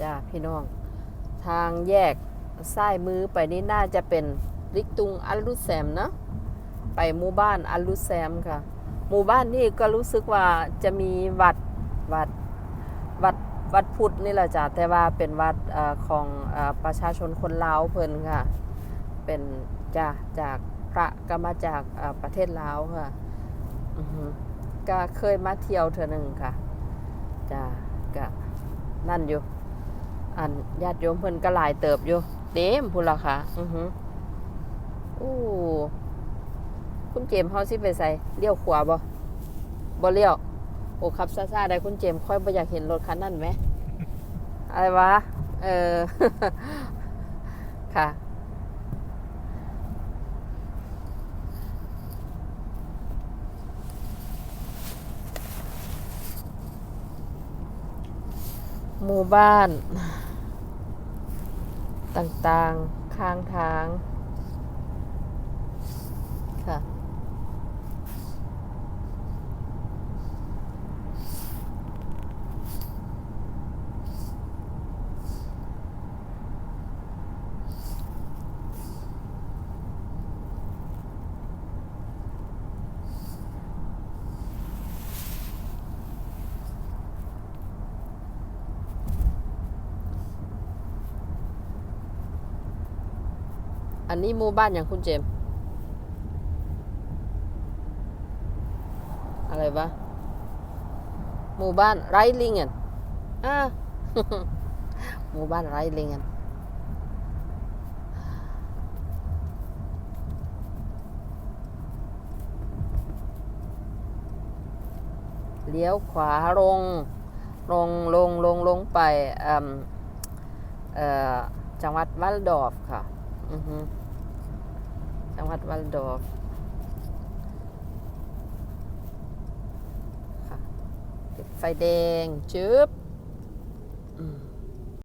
จ้าพี่น้อง ทางแยกซ้ายมือไปนี่น่าจะเป็นลิกตุงอัลลุแซมเนะไปหมู่บ้านอัลลุแซมค่ะ หมู่บ้านนี่ก็รู้สึกว่าจะมีวัดวัดวัดวัดพุทธนี่แหละจ้ะแต่ว่าเป็นวัดอของอประชาชนคนลาวเพิ่นค่ะ เป็นจ้าจากพระก็มาจากประเทศลาวค่ะก็เคยมาเที่ยวเทื่อหนึ่งค่ะจ้าก็นั่นอยู่ อันญาติโยมเพิ่นก็หลายเติบอยู่เต็มพุ่นละค่ะ อือฮึอู้คุณเจมเฮาสิไปใส่เลี้ยวขวาบ่บ่เลี้ยว โอ้ขับซ่าๆได้คุณเจมค่อยบ่อยากเห็นรถคันนั้นไหม อะไรวะ เออ ค่ะ หมู่บ้าน ต่างๆ ข้างทาง ค่ะ อันนี้หมู่บ้านอย่างคุณเจม อะไรวะหมู่บ้านไรลิงเกนอ่าหมู่บ้านไรลิงเกนเลี้ยวขวาลง ลง ลง ลง ลงไปเอิ่มเอ่อจังหวัดวัลดอร์ฟค่ะ จังหวัดวัลดอร์ฟค่ะติดไฟแดงจึ๊บ